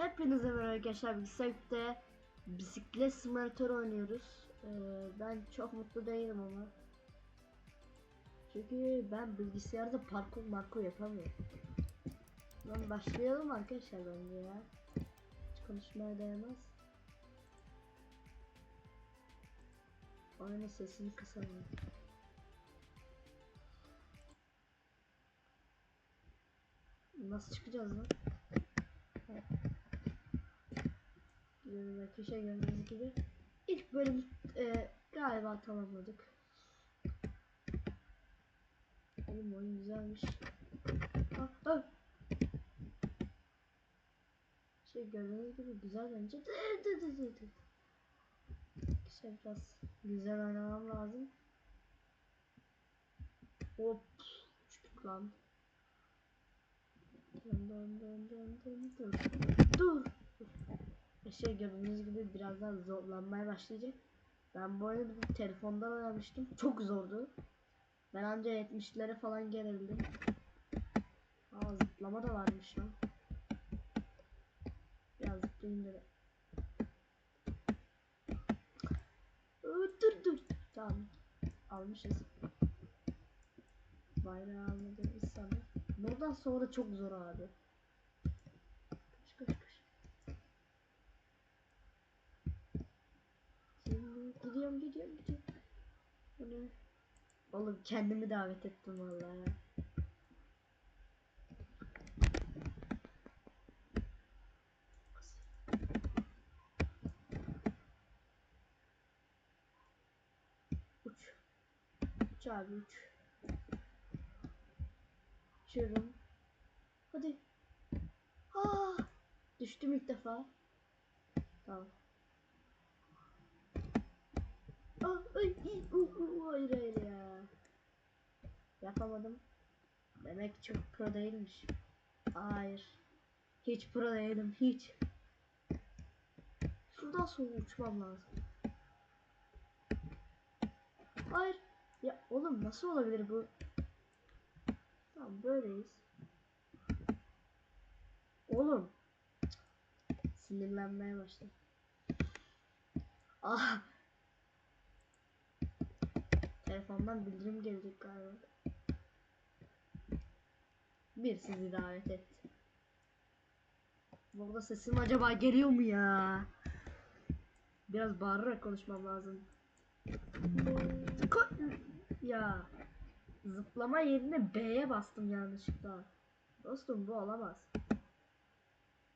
Hepinize merhaba arkadaşlar. Bilgisayarda bisiklet simülatör oynuyoruz. Ee, ben çok mutlu değilim ama. Çünkü ben bilgisayarda parkur markur yapamıyorum. Lan başlayalım arkadaşlar bence ya. Hiç konuşmaya değmez. Oyunun sesini kısalım. Nasıl çıkacağız lan? Evet. Arkadaşlar gördüğünüz gibi. İlk bölüm e, galiba tamamladık. Oğlum oyun güzelmiş. Ah, ah. Şey gördüğünüz gibi güzel bence. İşte biraz güzel oynamam lazım. Hop. Uçtuk lan. Dön dön dön dön dön dur. Dur. Şey gördüğünüz gibi birazdan zorlanmaya başlayacak. Ben bu oyunu bir telefondan oynamıştım. Çok zordu. Ben anca 70'lere falan gerildim. Aa zıplama da varmış lan. Biraz zıplayayım da. Dur dur. Tamam. Almışız. Bayrağı almadığımız sanırım. Buradan sonra çok zor abi. Oğlum kendimi davet ettim vallahi. Uç. Uç abi uç. Uçuyorum. Hadi. Aa, düştüm ilk defa. Tamam. Aa, ay, ay, u, u, hayır hayır ya. Yapamadım. Demek çok pro değilmiş. Hayır. Hiç pro değilim hiç. Şuradan sonra uçmam lazım. Hayır. Ya oğlum nasıl olabilir bu? Tamam böyleyiz. Oğlum. Sinirlenmeye başladım. Ah. Telefondan bildirim gelecek galiba. Bir sizi davet etti. Burada sesim acaba geliyor mu ya? Biraz bağırarak konuşmam lazım. Ko- ya. Zıplama yerine B'ye bastım yanlışlıkla. Dostum bu olamaz.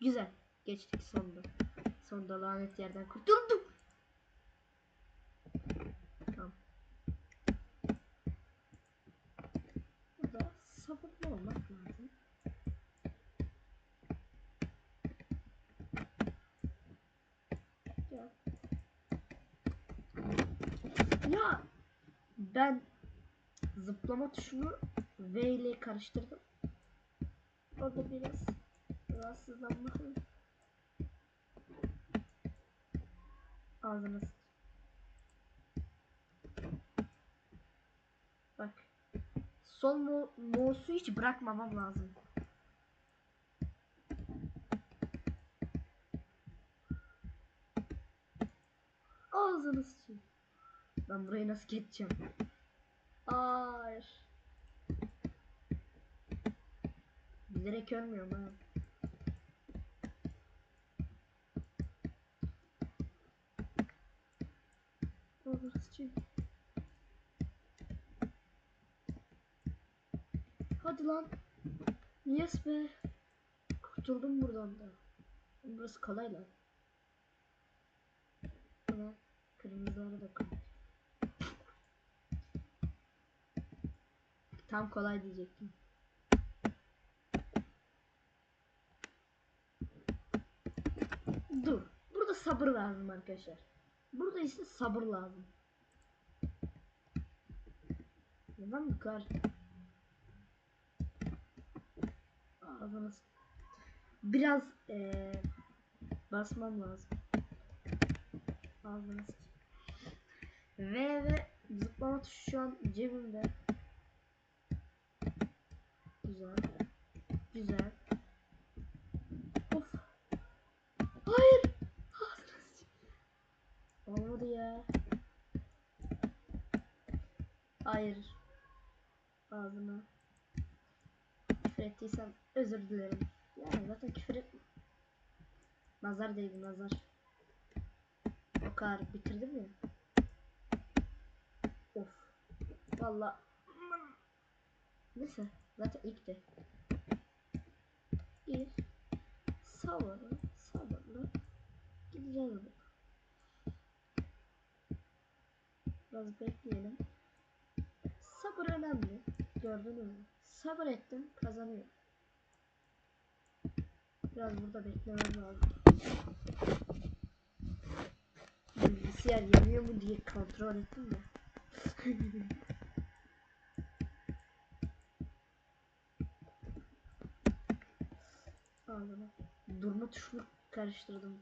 Güzel. Geçtik sonunda. Sonunda lanet yerden kurtuldum. Tamam. Burada sabırlı olmak lazım. Ya. Ya ben zıplama tuşunu V ile karıştırdım. Orada biraz rahatsızlanma. Ağzına sıç. Bak. Sol mu mouse'u hiç bırakmamam lazım. Ağzını sıçayım. Ben burayı nasıl geçeceğim? Hayır. Bilerek ölmüyorum ha. Sıçayım. Hadi lan. Yes be. Kurtuldum buradan da. Burası kolay lan. Tam kolay diyecektim. Dur. Burada sabır lazım arkadaşlar. Burada ise sabır lazım. Bu kadar Ağzına s- Biraz eee basmam lazım. Ağzına s- V ve zıplama tuşu şu an cebimde. Güzel. Güzel. Of. Hayır. Ah, Olmadı ya. Hayır. Ağzına. Küfür ettiysem özür dilerim. Ya yani zaten küfür et. Nazar değdi nazar. O kadar bitirdim ya. Of. Vallahi. Neyse. Zaten ilk de. Gir. Sabırlı. Sabırlı. Gideceğiz bu. Biraz bekleyelim. Sabır önemli. Gördünüz mü? Sabır ettim kazanıyor. Biraz burada beklemem lazım. Bilgisayar yanıyor mu diye kontrol ettim de. Ağzına. Durma tuşunu karıştırdım.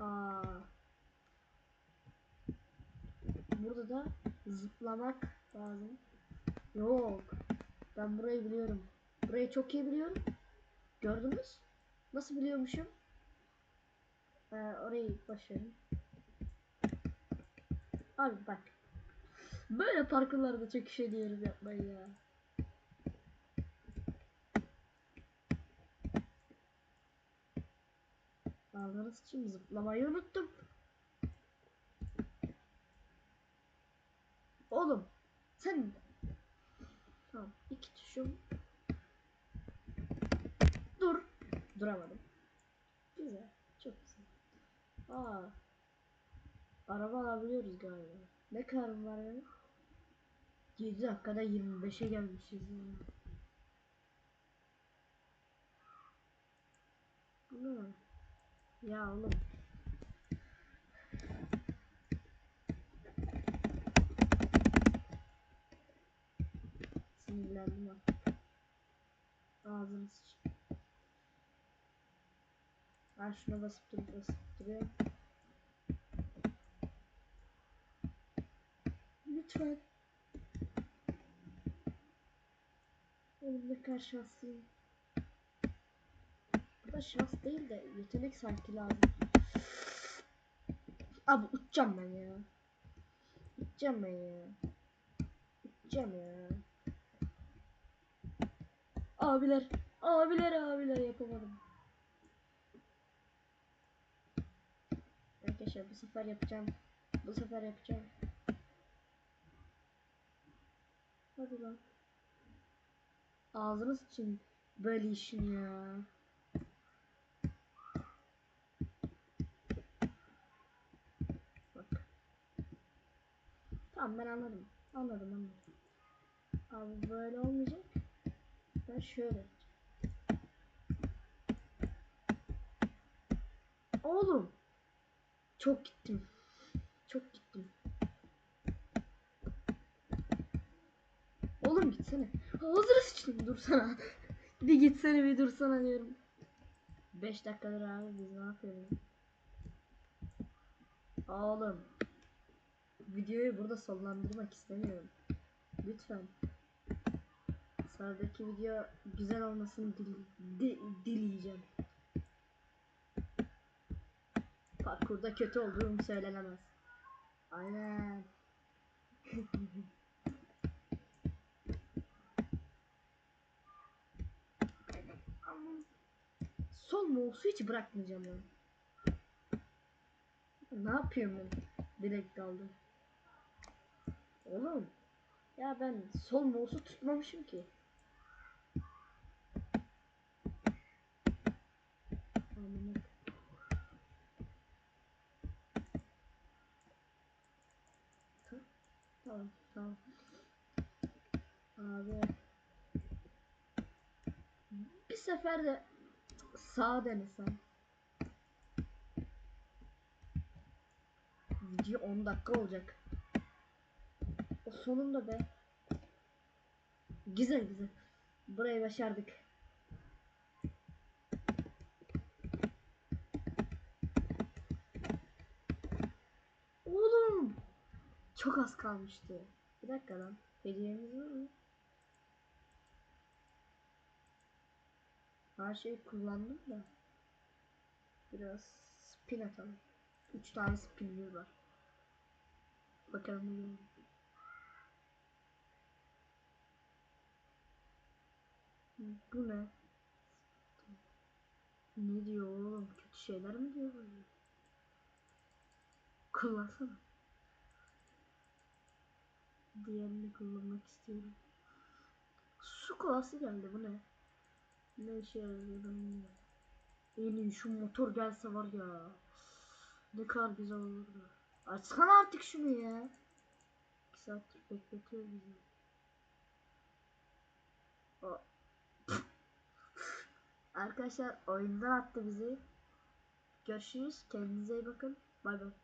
Aa. Burada da zıplamak lazım. Yok. Ben burayı biliyorum. Burayı çok iyi biliyorum. Gördünüz? Nasıl biliyormuşum? Ee, orayı başlayalım. Abi bak. Böyle parkurlarda çok işe diyorum yapmayı ya. Ağlarız için zıplamayı unuttum. Oğlum sen Tamam iki tuşum. Dur. Duramadım. Güzel çok güzel. Aa. Araba alabiliyoruz galiba. Ne karım var benim 7 dakikada 25'e gelmişiz ya. Bu ne? Ya oğlum Sinirlendim artık. Ağzını sıç. Ben şuna basıp durup basıp duruyorum. Lütfen. Oğlum ne kadar şanslıyım. Bu da şans değil de yetenek sanki lazım. Abi uçacağım ben ya. Uçacağım ben ya. Uçacağım ya. Abiler, abiler, abiler yapamadım. Arkadaşlar bu sefer yapacağım. Bu sefer yapacağım. Hadi lan. Ağzınız için böyle işin ya. Bak. Tamam ben anladım. Anladım anladım. Abi böyle olmayacak. Ben şöyle. Oğlum. Çok gittim. Çok gittim. Oğlum gitsene. Hazır sıçtım dursana. bir gitsene bir dursana diyorum. 5 dakikadır abi biz ne yapıyoruz? Oğlum. Videoyu burada sonlandırmak istemiyorum. Lütfen. Sıradaki video güzel olmasını dil, di, dileyeceğim. Parkurda kötü olduğum söylenemez. Aynen. Sol mouse'u hiç bırakmayacağım ben. Ne yapıyorum ben? Direkt daldım. Oğlum. Ya ben sol mouse'u tutmamışım ki. Tamam, tamam. Abi. Bir sefer de sağ denesem. Video 10 dakika olacak. Sonunda be. Güzel güzel. Burayı başardık. Oğlum. Çok az kalmıştı. Bir dakika lan. Hediyemiz var mı? Her şeyi kullandım da. Biraz spin atalım. 3 tane spinimiz var. Bakalım ne diyor. Bu ne? Ne diyor oğlum? Kötü şeyler mi diyor böyle? Kullansana. Diğerini kullanmak istiyorum. Su kovası geldi bu ne? Ne işe yarıyor ben şu motor gelse var ya. Ne kadar güzel olurdu. Açsana artık şunu ya. 2 saattir bekletiyor bizi. O. Arkadaşlar oyundan attı bizi. Görüşürüz. Kendinize iyi bakın. Bay bay.